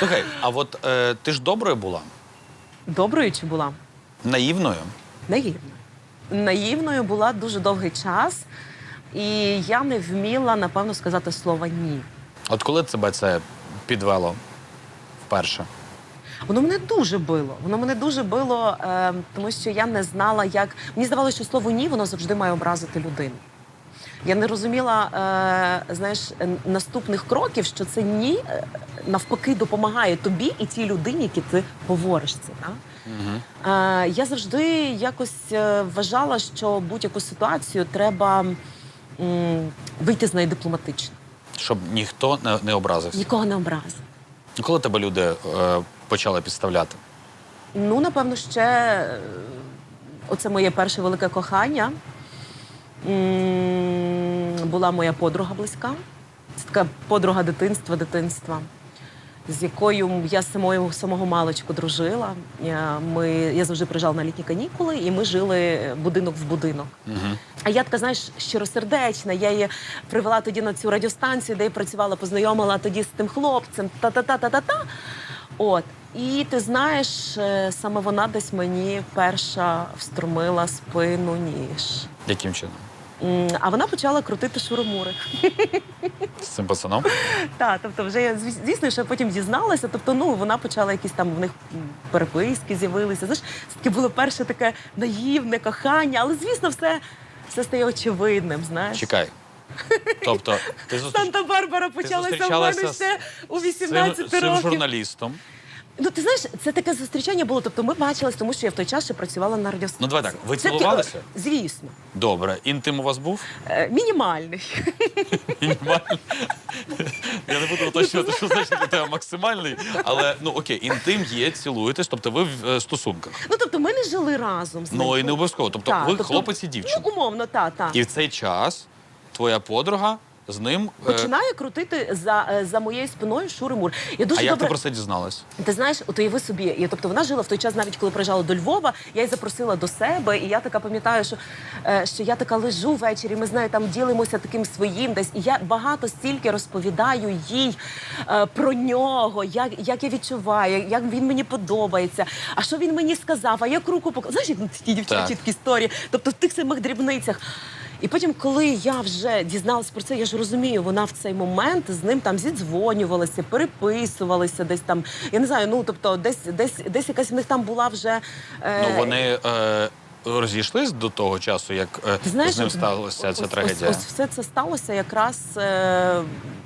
Слухай, а от е, ти ж доброю була, Доброю чи була? наївною. Наївною. Наївною була дуже довгий час, і я не вміла, напевно, сказати слово ні. От коли тебе це підвело вперше? Воно мене дуже било. Воно мене дуже било, е, тому що я не знала, як. Мені здавалося, що слово ні воно завжди має образити людину. Я не розуміла е, знаєш, наступних кроків, що це ні е, навпаки допомагає тобі і тій людині, які ти говориш це. Так? Угу. Е, я завжди якось е, вважала, що будь-яку ситуацію треба м, вийти з неї дипломатично. Щоб ніхто не, не образився. Нікого не образити. І Коли тебе люди е, почали підставляти? Ну, напевно, ще е, оце моє перше велике кохання. М, Була моя подруга близька. Це така подруга дитинства, дитинства, з якою я з самого, самого маличку дружила. Я, ми, я завжди приїжджала на літні канікули, і ми жили будинок в будинок. Угу. А я така, знаєш, щиросердечна. Я її привела тоді на цю радіостанцію, де я працювала, познайомила тоді з тим хлопцем. Та-та-та-та-та-та. От. І ти знаєш, е, саме вона десь мені перша встромила спину ніж. Яким чином? А вона почала крутити шуромури. З цим пацаном? Так, тобто, вже я звісно, що потім дізналася. Тобто, ну вона почала якісь там в них переписки з'явилися. Знаєш, це таке було перше таке наївне кохання, але звісно, все, все стає очевидним. Знаєш, Чекай. Тобто, ти зустріч... Санта-Барбара почалася в мене ще у 18 цим, з цим років. журналістом. Ну ти знаєш, це таке зустрічання було. Тобто, ми бачились, тому що я в той час ще працювала на радіостанції. Ну, давай так, ви Це таке- цілувалися? Звісно, Добре. Інтим у вас був? Е, мінімальний. Мінімальний. Я не буду уточнювати, що значить для тебе максимальний. Але ну окей, інтим є, цілуєтесь, тобто ви в е, стосунках. Ну тобто, ми не жили разом з ним. Ну і не обов'язково. Тобто Так, ви тобто, хлопець і дівчина. Ну, умовно, так, так. І в цей час твоя подруга з ним. е, Починає крутити за, е, за моєю спиною шури-мур. Я дуже А як добре... ти про це дізналась? Ти знаєш, от уяви собі, я, тобто вона жила в той час, навіть коли приїжджала до Львова, я її запросила до себе, і я така пам'ятаю, що, е, що я така лежу ввечері, ми з нею там ділимося таким своїм десь. І я багато стільки розповідаю їй про нього, як, як я відчуваю, як він мені подобається, а що він мені сказав, а як руку показав. Знаєш, як ну, дівчачі Так. такі історії, тобто в тих самих дрібницях. І потім, коли я вже дізналась про це, я ж розумію, вона в цей момент з ним там зідзвонювалася, переписувалася десь там. Я не знаю, ну тобто, десь десь десь якась в них там була вже. Е, Ну вони е, розійшлись до того часу, як е, ти знаєш, з ним сталася ця ось- трагедія. Ось, все це сталося якраз е,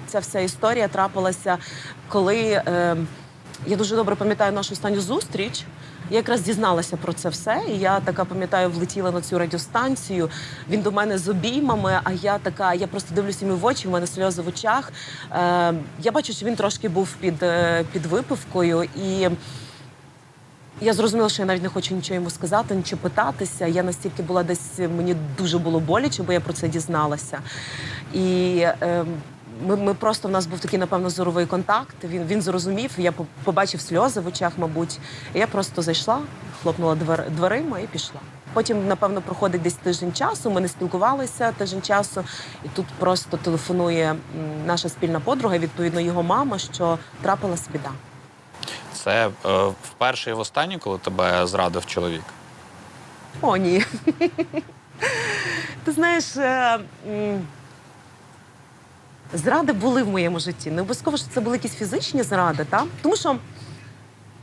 ця вся історія трапилася, коли е, я дуже добре пам'ятаю нашу останню зустріч. Я якраз дізналася про це все, і я така пам'ятаю, влетіла на цю радіостанцію. Він до мене з обіймами, а я така, я просто дивлюся йому в очі, в мене сльози в очах. Е, я бачу, що він трошки був під, е, під випивкою і. Я зрозуміла, що я навіть не хочу нічого йому сказати, нічого питатися. Я настільки була десь, мені дуже було боляче, бо я про це дізналася. І е, ми, ми просто в нас був такий, напевно, зоровий контакт. Він, він зрозумів, я побачив сльози в очах, мабуть. І я просто зайшла, хлопнула двер, дверима і пішла. Потім, напевно, проходить десь тиждень часу. Ми не спілкувалися тиждень часу, і тут просто телефонує наша спільна подруга, відповідно, його мама, що трапилась біда. Це е, вперше і востаннє, коли тебе зрадив чоловік. О, ні. Ти знаєш, е, зради були в моєму житті. Не обов'язково, що це були якісь фізичні зради, та? тому що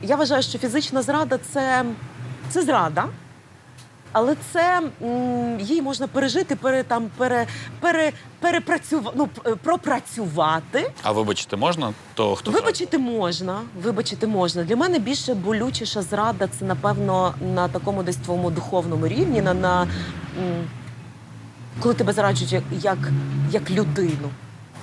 я вважаю, що фізична зрада це, це зрада. Але це м, її можна пережити, пере, там, пере, пере, перепрацюва, ну, пропрацювати. А вибачити можна, то хто? Вибачити можна, вибачити можна. Для мене більше болючіша зрада це, напевно, на такому десь твоєму духовному рівні, на, на м, коли тебе зраджують як, як, як людину.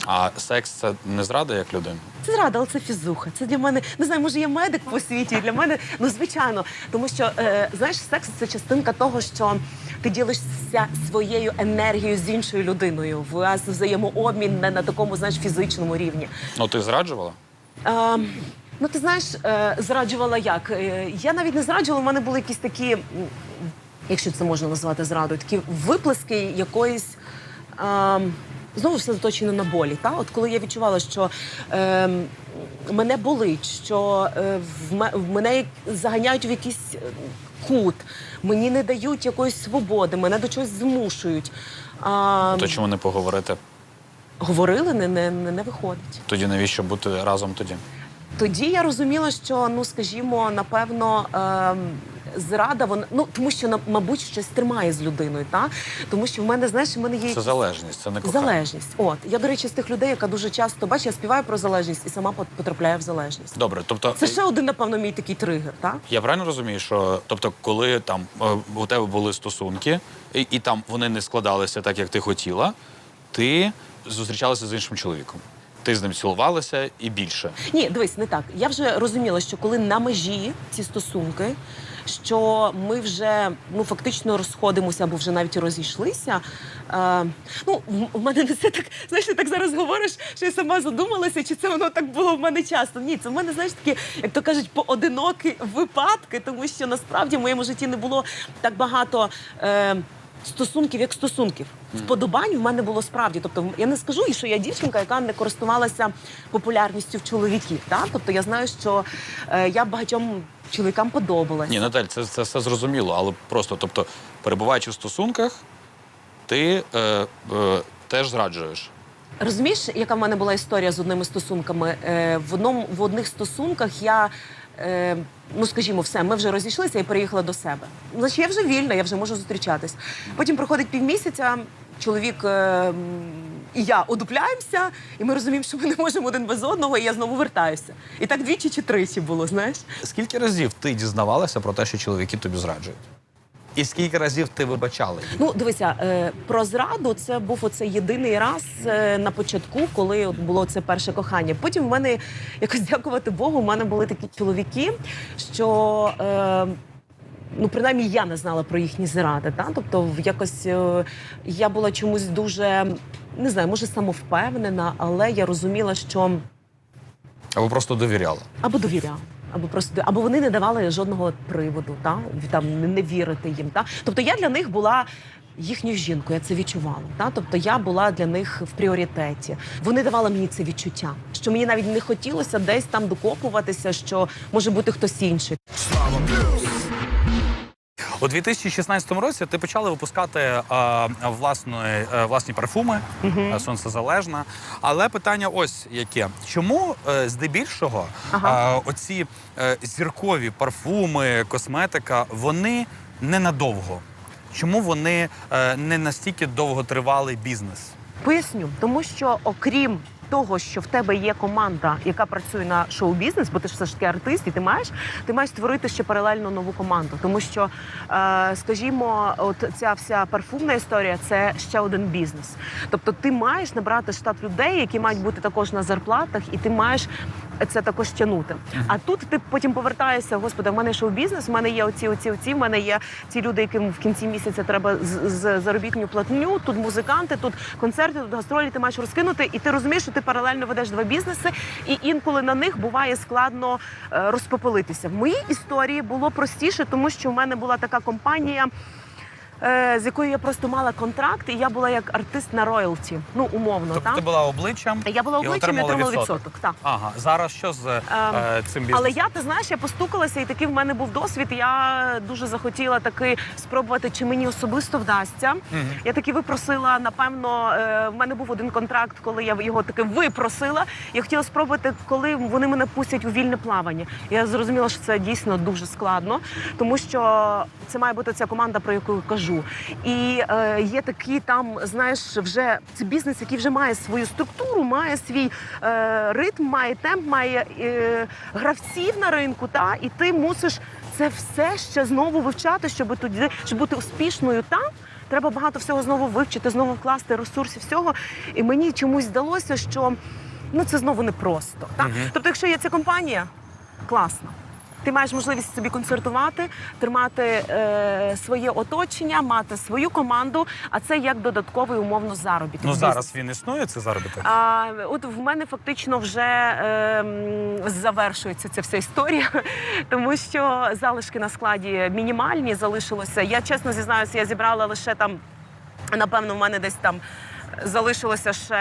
А секс це не зрада як людина? Це зрада, але це фізуха. Це для мене не знаю, може я медик по світі. і Для мене ну звичайно, тому що е, знаєш, секс це частинка того, що ти ділишся своєю енергією з іншою людиною. У вас взаємообмін не на такому знаєш фізичному рівні. Ну ти зраджувала? Е, ну, ти знаєш, е, зраджувала як? Е, я навіть не зраджувала, у мене були якісь такі, якщо це можна назвати зрадою, такі виплески якоїсь. Е, знову все заточено на болі. Та? От коли я відчувала, що е, мене болить, що е, в, ме- в мене заганяють в якийсь е, кут, мені не дають якоїсь свободи, мене до чогось змушують. А, То чому не поговорити? говорили, не, не, не, не виходить. Тоді навіщо бути разом тоді? Тоді я розуміла, що ну скажімо, напевно. ем, Зрада, вона ну тому, що мабуть щось тримає з людиною, та тому що в мене знаєш, в мене є Це залежність, це не кохання. залежність. От я до речі, з тих людей, яка дуже часто бачиш, я співаю про залежність і сама пот- потрапляю в залежність. Добре, тобто Це ще один, напевно, мій такий тригер, так? Я правильно розумію, що тобто, коли там е, у тебе були стосунки, і, і там вони не складалися так, як ти хотіла, ти зустрічалася з іншим чоловіком. Ти з ним цілувалася і більше. Ні, дивись, не так. Я вже розуміла, що коли на межі ці стосунки, що ми вже ну фактично розходимося або вже навіть розійшлися. Е, ну, в- мене не все так, знаєш, ти так зараз говориш, що я сама задумалася, чи це воно так було в мене часто. Ні, це в мене, знаєш, такі, як то кажуть, поодинокі випадки, тому що насправді в моєму житті не було так багато. Е, Стосунків як стосунків. Вподобань в мене було справді. Тобто, я не скажу, що я дівчинка, яка не користувалася популярністю в чоловіків. Так? Тобто я знаю, що е, я багатьом чоловікам подобалася. Ні, Наталь, це, це все зрозуміло, але просто, тобто, перебуваючи в стосунках, ти е, е, теж зраджуєш. Розумієш, яка в мене була історія з одними стосунками? Е, в, одному, в одних стосунках я. Е, Ну, скажімо, все, ми вже розійшлися і переїхала до себе. Значить, я вже вільна, я вже можу зустрічатись. Потім проходить півмісяця, чоловік е, і я одупляємося, і ми розуміємо, що ми не можемо один без одного, і я знову вертаюся. І так двічі чи тричі було, знаєш? Скільки разів ти дізнавалася про те, що чоловіки тобі зраджують? І скільки разів ти вибачала їх? Ну, дивися, е, про зраду це був оцей єдиний раз е, на початку, коли от було це перше кохання. Потім в мене якось дякувати Богу, в мене були такі чоловіки, що. Е, Ну, принаймні, я не знала про їхні зради. Та? Тобто, в- якось е, я була чомусь дуже не знаю, може самовпевнена, але я розуміла, що Або просто довіряла? або довіряла. Або просто або вони не давали жодного приводу, та там не- не вірити їм. Та тобто я для них була їхньою жінкою, я це відчувала. Та тобто я була для них в пріоритеті. Вони давали мені це відчуття, що мені навіть не хотілося десь там докопуватися, що може бути хтось інший. У 2016 році ти почала випускати е, власної, е, власні парфуми е, сонцезалежна. Але питання ось яке: чому е, здебільшого Ага. е, оці е, зіркові парфуми, косметика, вони ненадовго? Чому вони е, не настільки довготривалий бізнес? Поясню, тому що окрім того, що в тебе є команда, яка працює на шоу-бізнес, бо ти ж все ж таки артист, і ти маєш, ти маєш створити ще паралельно нову команду. Тому що, е, скажімо, от ця вся парфумна історія це ще один бізнес. Тобто, ти маєш набрати штат людей, які мають бути також на зарплатах, і ти маєш. Це також тягнути. А тут ти потім повертаєшся, господи, в мене шоу-бізнес, в мене є оці, оці, оці, в мене є ті люди, яким в кінці місяця треба з, з заробітню платню, тут музиканти, тут концерти, тут гастролі, ти маєш розкинути, і ти розумієш, що ти паралельно ведеш два бізнеси, і інколи на них буває складно е, розпопелитися. В моїй історії було простіше, тому що в мене була така компанія. Е, З якою я просто мала контракт, і я була як артист на роялті. Ну умовно, Тобто так ти була обличчям? я була обличчям і отримала отримала відсоток. відсоток. Так. Ага, зараз що з е, Ем, цим бізнесом? Але я, ти знаєш, я постукалася, і такий в мене був досвід. Я дуже захотіла таки спробувати, чи мені особисто вдасться. Мгм. Я таки випросила, напевно, е, в мене був один контракт, коли я його таки випросила. Я хотіла спробувати, коли вони мене пустять у вільне плавання. Я зрозуміла, що це дійсно дуже складно, тому що це має бути ця команда, про яку я кажу. І е, є такі там, знаєш, вже це бізнес, який вже має свою структуру, має свій е, ритм, має темп, має е, гравців на ринку. Та і ти мусиш це все ще знову вивчати, щоб тоді щоб бути успішною там. Треба багато всього знову вивчити, знову вкласти ресурсів всього. І мені чомусь здалося, що ну це знову непросто. Так? Мгм. Тобто, якщо є ця компанія, класно. Ти маєш можливість собі концертувати, тримати е, своє оточення, мати свою команду, а це як додатковий умовно заробіток. Ну зараз він існує, це заробіток? А, от в мене фактично вже е, завершується ця вся історія, тому що залишки на складі мінімальні залишилося. Я чесно зізнаюся, я зібрала лише там, напевно, в мене десь там. Залишилося ще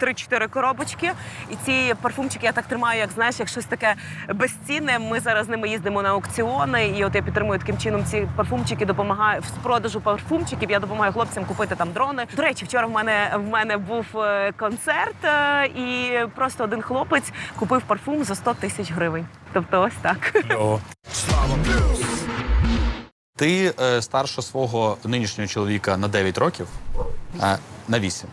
3-4 коробочки. І ці парфумчики я так тримаю, як знаєш, як щось таке безцінне. Ми зараз з ними їздимо на аукціони, і от я підтримую таким чином ці парфумчики, допомагаю з продажу парфумчиків. Я допомагаю хлопцям купити там дрони. До речі, вчора в мене в мене був е, концерт, е, і просто один хлопець купив парфум за 100 тисяч гривень. Тобто, ось так. Ти е, старша свого нинішнього чоловіка на 9 років, а на 8.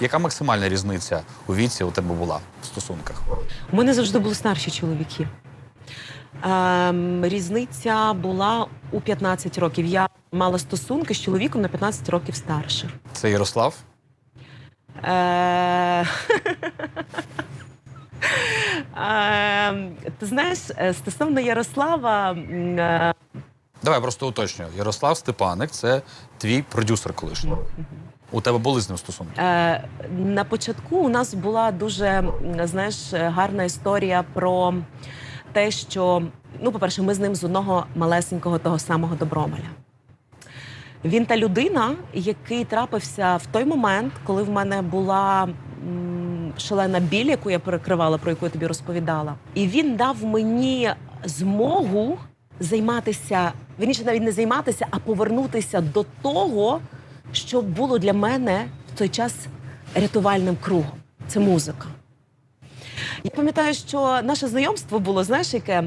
Яка максимальна різниця у віці у тебе була в стосунках? У мене завжди були старші чоловіки. Ем, різниця була у 15 років. Я мала стосунки з чоловіком на 15 років старше. Це Ярослав? Е... Ем, Ти знаєш, е, стосовно Ярослава, е, Давай просто уточню. Ярослав Степаник це твій продюсер колишній. У тебе були з ним стосунки? Е, на початку у нас була дуже знаєш, гарна історія про те, що ну, по-перше, ми з ним з одного малесенького того самого Добромеля. Він та людина, який трапився в той момент, коли в мене була шалена біль, яку я перекривала, про яку я тобі розповідала. І він дав мені змогу займатися, вірніше навіть не займатися, а повернутися до того, що було для мене в той час рятувальним кругом. Це музика. Я пам'ятаю, що наше знайомство було, знаєш, яке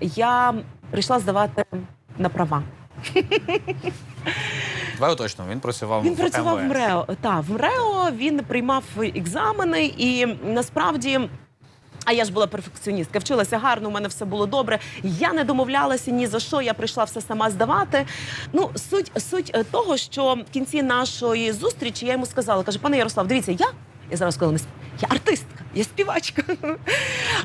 я прийшла здавати на права. Давай уточню. Він працював Він в працював в МРЕО. Так, в МРЕО він приймав екзамени, і насправді. А я ж була перфекціоністка, вчилася гарно, у мене все було добре. Я не домовлялася ні за що, я прийшла все сама здавати. Ну, суть, суть е, того, що в кінці нашої зустрічі я йому сказала: каже, пане Ярослав, дивіться, я. Я зараз сказала, я артистка, я співачка.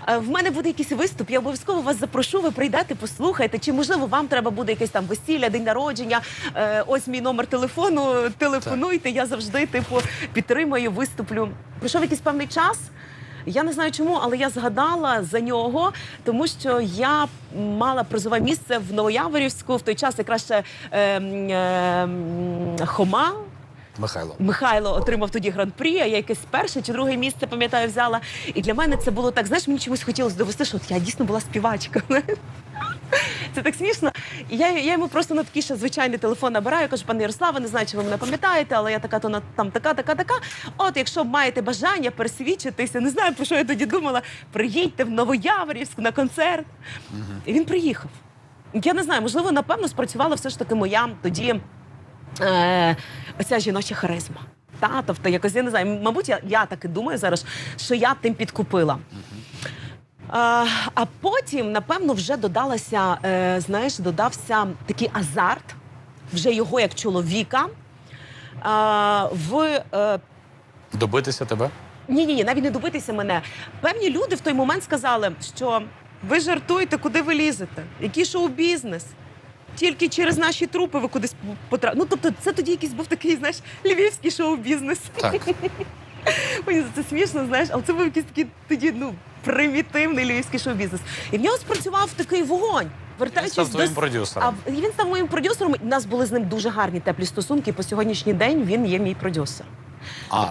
Е, В мене буде якийсь виступ, я обов'язково вас запрошу, ви прийдете, послухайте. Чи можливо вам треба буде якесь там весілля, день народження? Е, Ось мій номер телефону. Телефонуйте. Я завжди типу підтримую, виступлю. Пройшов якийсь певний час. Я не знаю чому, але я згадала за нього, тому що я мала призове місце в Новояворівську в той час якраз ще е, е, Хома. Михайло. Михайло отримав тоді гран-прі, а я якесь перше чи друге місце, пам'ятаю, взяла. І для мене це було так, знаєш, мені чомусь хотілося довести, що от я дійсно була співачка. Це так смішно. І я, я йому просто на такий ще звичайний телефон набираю, кажу, пане Ярославе, не знаю, чи ви мене пам'ятаєте, але я така, то на- там така, така, така. От, якщо маєте бажання пересвідчитися, не знаю, про що я тоді думала, приїдьте в Новояворівськ на концерт. І він приїхав. Я не знаю, можливо, напевно, спрацювала все ж таки моя тоді е, оця жіноча харизма. Та, тобто, якось я не знаю, мабуть, я, я так і думаю зараз, що я тим підкупила. А, а потім, напевно, вже додалася, е, знаєш, додався такий азарт, вже його як чоловіка. А, в е, Добитися тебе? ні, ні, ні, навіть не добитися мене. Певні люди в той момент сказали, що ви жартуєте, куди ви лізете? Який шоу-бізнес? Тільки через наші трупи ви кудись потрапили. Ну, тобто, це тоді якийсь був такий, знаєш, львівський шоу-бізнес. Так. Мені це смішно, знаєш, але це був якийсь такий тоді, ну, примітивний львівський шоу-бізнес. І в нього спрацював такий вогонь. Він Вертаючись став до твоїм с- продюсером. а він став моїм продюсером. У нас були з ним дуже гарні теплі стосунки. По сьогоднішній день він є мій продюсер. А,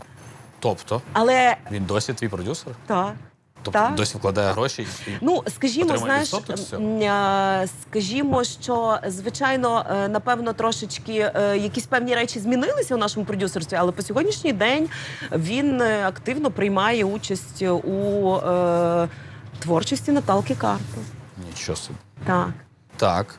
тобто, Але він досі твій продюсер? так. Тобто Так. досі вкладає гроші? і- Ну, скажімо, знаєш, е, скажімо, що звичайно, е, напевно, трошечки е, якісь певні речі змінилися у нашому продюсерстві, але по сьогоднішній день він активно приймає участь у е, творчості Наталки Карпи. Нічого собі. Так. Так.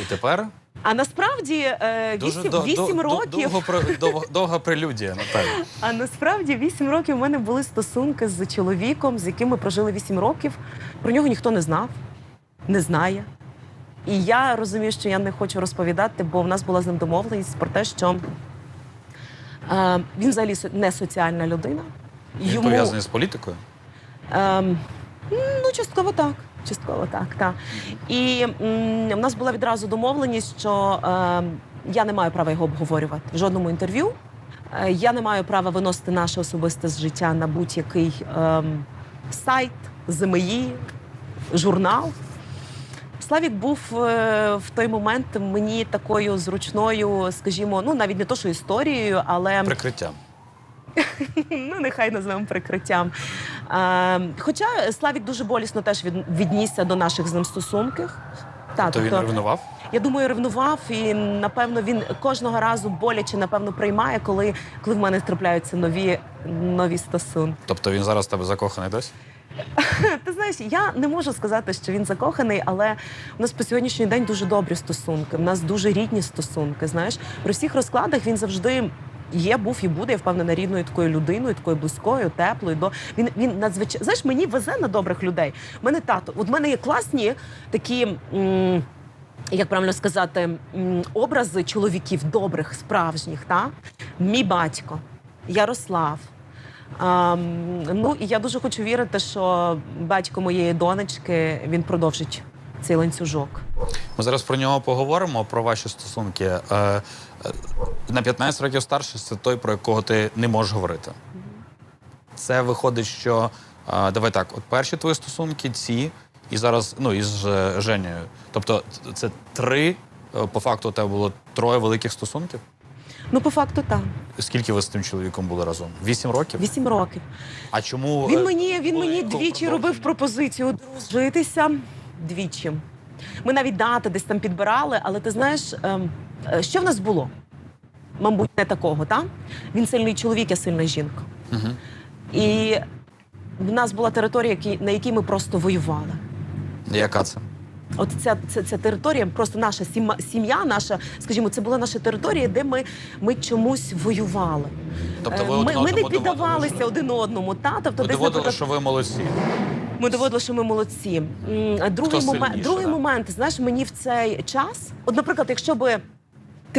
І тепер А насправді е, дуже вісім, років. довго, про- довга прелюдія, Наталя. А насправді вісім років у мене були стосунки з чоловіком, з яким ми прожили вісім років. Про нього ніхто не знав, не знає. І я розумію, що я не хочу розповідати, бо в нас була з ним домовленість про те, що е, він взагалі со- не соціальна людина. Він пов'язаний з політикою? Ем, ну, частково так. Частково так, так. І м, в нас була відразу домовленість, що ем, я не маю права його обговорювати в жодному інтерв'ю. Е, я не маю права виносити наше особисте життя на будь-який ем, сайт, ЗМІ, журнал. Славік був е, в той момент мені такою зручною, скажімо, ну навіть не то, що історією, але Прикриття. ну нехай назвемо прикриттям. Е, хоча Славік дуже болісно теж від, віднісся до наших з ним стосунків. Та, То він ревнував? я думаю, ревнував і напевно він кожного разу боляче напевно приймає, коли, коли в мене трапляються нові, нові стосунки. Тобто він зараз в тебе закоханий досі? Ти знаєш, я не можу сказати, що він закоханий, але у нас по сьогоднішній день дуже добрі стосунки. У нас дуже рідні стосунки. Знаєш, при всіх розкладах він завжди. Є, був і буде, я впевнена, рідною такою людиною, такою близькою, теплою. До він він надзвичайно знаєш, мені везе на добрих людей. У мене тато. От в мене є класні такі. М- як правильно сказати, образи чоловіків добрих, справжніх, та? мій батько, Ярослав. А, ну і я дуже хочу вірити, що батько моєї донечки він продовжить цей ланцюжок. Ми зараз про нього поговоримо, про ваші стосунки. На 15 років старший це той, про якого ти не можеш говорити. Це виходить, що давай так, от перші твої стосунки, ці, і зараз ну, із е, Женєю. Тобто це три, е, по факту у тебе було троє великих стосунків. Ну, по факту, так. Скільки ви з тим чоловіком були разом? Вісім років? Вісім років. А чому Він е, мені, він мені двічі робив пропозицію одружитися. Двічі. Ми навіть дати десь там підбирали, але ти знаєш, ем, що в нас було? Мабуть, не такого, так? Він сильний чоловік, я сильна жінка. Мгм. І в нас була територія, на якій ми просто воювали. Яка це? От ця, ця, ця територія, просто наша сім'я, наша, скажімо, це була наша територія, де ми, ми чомусь воювали. Тобто ви Е, ми, ми не піддавалися доводили, один одному. Та? Тобто, ви десь, доводили, наприклад, що ви молодці. ми доводили, що ми молодці. Другий, Хто момент, сильніше, другий да? момент, знаєш, мені в цей час, от, наприклад, якщо би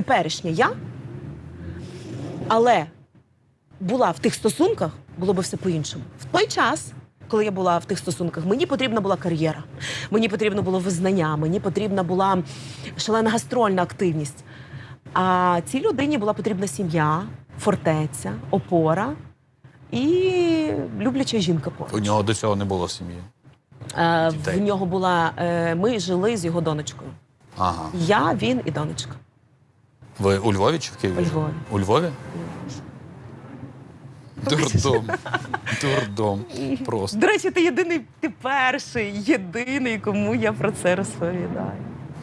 теперішня я, але була в тих стосунках, було б все по-іншому. В той час, коли я була в тих стосунках, мені потрібна була кар'єра, мені потрібно було визнання, мені потрібна була шалена гастрольна активність. А цій людині була потрібна сім'я, фортеця, опора і любляча жінка поруч. У нього до цього не було сім'ї. Е, В нього була. е, Ми жили з його донечкою. Ага. Я, він і донечка. Ви у Львові чи в Києві? У Львові. У Львові? Дурдом. Дурдом. Просто. До речі, ти єдиний, ти перший, єдиний, кому я про це розповідаю.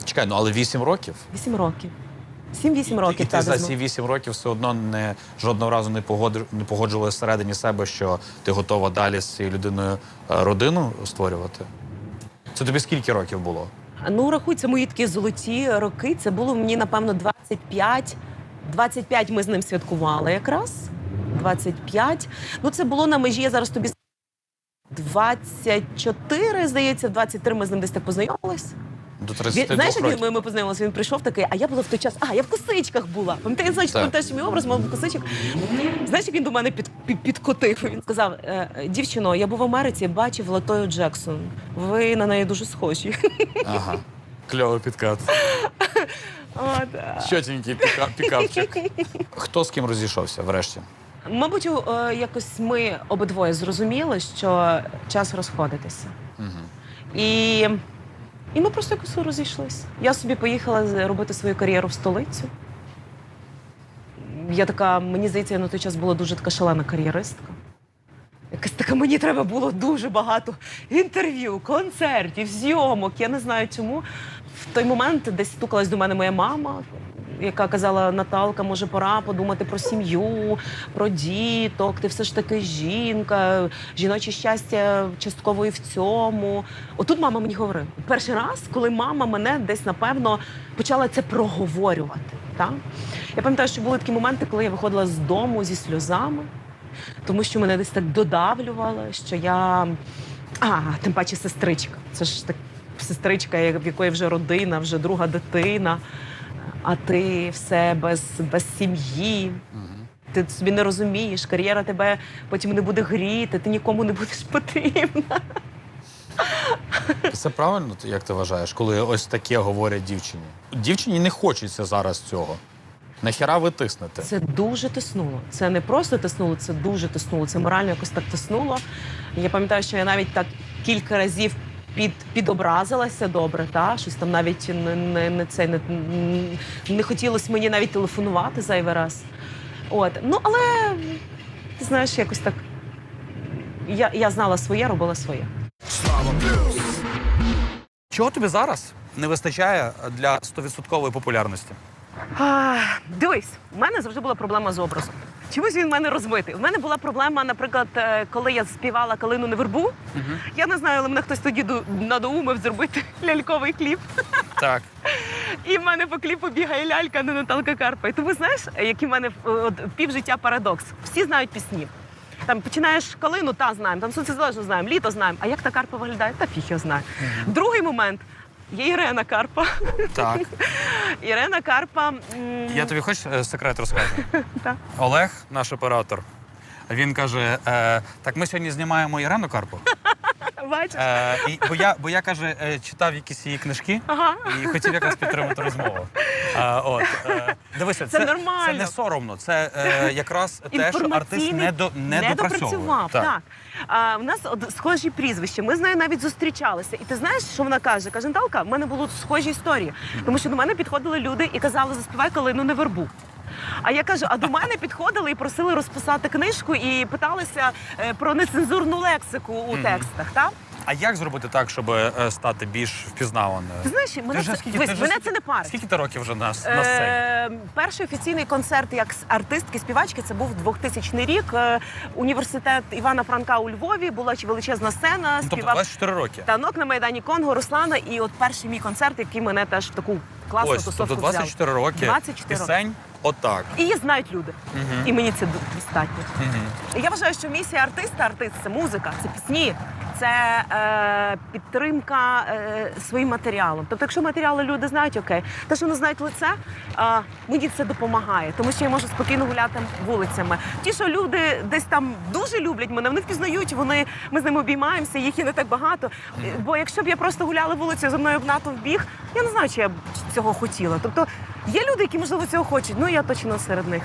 Чекай, ну але 8 років. Вісім років. Сім-вісім років. І ти за ці 8 років все одно не жодного разу не погодж- не погоджувала всередині себе, що ти готова далі з цією людиною е, родину створювати. Це тобі скільки років було? Ну, рахуй, мої такі золоті роки. Це було мені, напевно, 25. 25 ми з ним святкували якраз. 25. Ну, це було на межі, я зараз тобі с- 24, здається, в 23 ми з ним десь так познайомились. До Він, 32 знаєш, як ми, ми познайомилися, він прийшов такий, а я була в той час. А, я в косичках була. Пам'ятаєш, значить, Так. пам'ятаєш мій образ, мав косичок. Знаєш, як він до мене під, під, підкотив? Він сказав: е, дівчино, я був в Америці, бачив Латою Джексон. Ви на неї дуже схожі. Ага. Кльовий підкат. От, е, Щотенький піка- пікапчик. Хто з ким розійшовся врешті? Мабуть, е, якось ми обидвоє зрозуміли, що час розходитися. Угу. І, і ми просто якось розійшлися. Я собі поїхала робити свою кар'єру в столицю. Я така, мені здається, я на той час була дуже така шалена кар'єристка. Якась така, мені треба було дуже багато інтерв'ю, концертів, зйомок. Я не знаю чому. В той момент десь стукалась до мене моя мама, яка казала: Наталка, може, пора подумати про сім'ю, про діток. Ти все ж таки жінка, жіноче щастя частково і в цьому. Отут мама мені говорила. Перший раз, коли мама мене десь, напевно, почала це проговорювати. Так? Я пам'ятаю, що були такі моменти, коли я виходила з дому зі сльозами, тому що мене десь так додавлювало, що я. А, тим паче сестричка. Це ж так сестричка, в якої вже родина, вже друга дитина. А ти все без, без сім'ї. Ти собі не розумієш, кар'єра тебе потім не буде гріти, ти нікому не будеш потрібна. Це правильно, як ти вважаєш, коли ось таке говорять дівчині? Дівчині не хочеться зараз цього. Нахіра ви тиснете? Це дуже тиснуло. Це не просто тиснуло, це дуже тиснуло. Це морально якось так тиснуло. Я пам'ятаю, що я навіть так кілька разів під, підобразилася добре, та щось там навіть не, не, не це не, не хотілося мені навіть телефонувати зайвий раз. От ну але ти знаєш, якось так. Я, я знала своє, робила своє. Чого тобі зараз не вистачає для 100% популярності? А, дивись, в мене завжди була проблема з образом. Чомусь він в мене розмитий. У мене була проблема, наприклад, е, коли я співала калину на вербу. Я не знаю, але мене хтось тоді надоумив зробити ляльковий кліп. Так. І в мене по кліпу бігає лялька, а не Наталка Карпа. І тому знаєш, який в мене е, от, півжиття парадокс. Всі знають пісні. Там починаєш калину, та знаємо, там сонцезалежно знаємо, літо знаємо. А як та карпа виглядає? Та фіг його знає. Другий момент. Є Ірена Карпа. Так. Ірена Карпа. м, Я тобі хоч е, секрет розкажу. Так. Олег, наш оператор, він каже: е, так ми сьогодні знімаємо Ірену Карпу. Бачиш? Е, і, бо, я, бо я каже, е, читав якісь її книжки Ага. і хотів якраз підтримати розмову. Е, от, е, дивися, Це це, нормально. це не соромно. Це е, якраз те, що артист не, до, не, допрацьовує. допрацював. Так. А, в нас от схожі прізвища. Ми з нею навіть зустрічалися. І ти знаєш, що вона каже? Каже, Наталка, в мене були схожі історії. Тому що до мене підходили люди і казали, заспівай калину не вербу. А я кажу, а до мене підходили і просили розписати книжку і питалися е, про нецензурну лексику у текстах. Так? А як зробити так, щоб е, стати більш впізнаваною? Ти знаєш, мене, вже це, скільки- дивись, ти мене скільки- це не парить. Скільки ти років вже на, на сцені? Е, перший офіційний концерт як артистки, співачки це був 2000 рік. Е, університет Івана Франка у Львові була величезна сцена. Ну, тобто 24 роки. танок на майдані Конго Руслана. І от перший мій концерт, який мене теж в таку класну Ось, тусовку тобто 24 взяв. роки 24 роки. Отак. І її знають люди. І мені це достатньо. Угу. Я вважаю, що місія артиста, артист це музика, це пісні, це е, підтримка е, своїм матеріалом. Тобто, якщо матеріали люди знають, окей, те, що не знають лице, е, мені це допомагає, тому що я можу спокійно гуляти вулицями. Ті, що люди десь там дуже люблять мене, вони впізнають, вони ми з ними обіймаємося, їх і не так багато. Бо якщо б я просто гуляла вулицею за мною б натовп біг, я не знаю, чи я б цього хотіла. Тобто є люди, які можливо цього хочуть. Ну я точно серед них.